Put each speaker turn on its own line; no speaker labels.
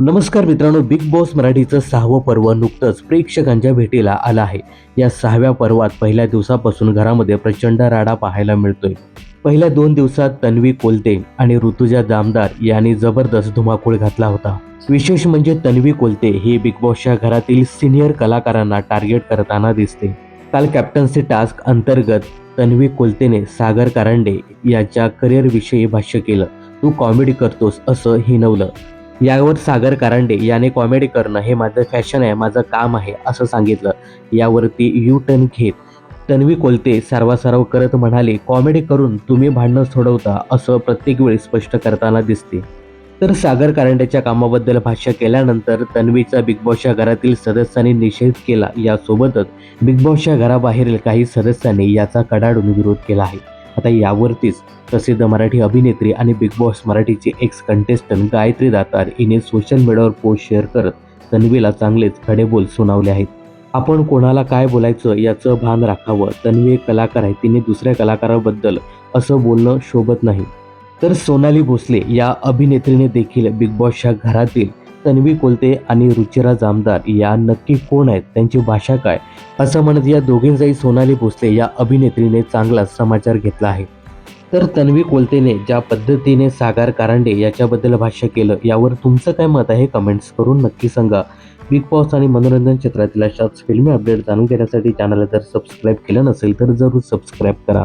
नमस्कार मित्रांनो big boss मराठीचं सहावं पर्व नुकतंच प्रेक्षकांच्या भेटीला आलं आहे. या सहाव्या पर्वात पहिल्या दिवसापासून घरामध्ये प्रचंड राडा पाहायला मिळतोय. पहिल्या दोन दिवसात तन्वी कोलते आणि ऋतुजा जामदार यांनी जबरदस्त धुमाकूळ घातला होता. विशेष म्हणजे तन्वी कोलते ही बिग बॉसच्या घरातील सिनियर कलाकारांना टार्गेट करताना दिसते. काल कॅप्टन्सी टास्क अंतर्गत तन्वी कोलतेने सागर कारंडे याच्या करिअरविषयी भाष्य केलं. तू कॉमेडी करतोस असं हिनवलं. यावर सागर कारंडे याने कॉमेडी करणं हे माझं फॅशन आहे माझं काम आहे असं सांगितलं. यावरती यू टर्न घेत तन्वी कोलते सारवासारव करत म्हणाले कॉमेडी करून तुम्ही भांडणं सोडवता असं प्रत्येक वेळी स्पष्ट करताना दिसते. तर सागर कारंडेच्या कामाबद्दल भाष्य केल्यानंतर तन्वीचा बिग बॉसच्या घरातील सदस्यांनी निषेध केला. यासोबतच बिग बॉसच्या घराबाहेरील काही सदस्यांनी याचा कडाडून विरोध केला आहे. आता यावरतीच प्रसिद्ध मराठी अभिनेत्री आणि बिग बॉस मराठीची एक्स कंटेस्टंट गायत्री दातार हिने सोशल मीडियावर पोस्ट शेअर करत तन्वीला चांगलेच खडेबोल सुनावले आहेत. आपण कोणाला काय बोलायचं याचं भान राखावं. तन्वी एक कलाकार आहे. तिने दुसऱ्या कलाकाराबद्दल असं बोलणं शोभत नाही. तर सोनाली भोसले या अभिनेत्रीने देखील बिग बॉसच्या घरातील तन्वी कोलते आणि रुचिरा जामदार या नक्की कोण आहेत? त्यांची भाषा काय? असं म्हणत या दोघींचाही सोनाली भोसले या अभिनेत्रीने चांगलाच समाचार घेतला आहे. तर तन्वी कोलतेने ज्या पद्धतीने सागर कारंडे याच्याबद्दल भाष्य केलं यावर तुमचं काय मत आहे? कमेंट्स करून नक्की सांगा. बिग बॉस आणि मनोरंजन क्षेत्रातील अशाच फिल्मी अपडेट जाणून घेण्यासाठी चॅनलला जर सबस्क्राईब केलं नसेल तर जरूर सबस्क्राईब करा.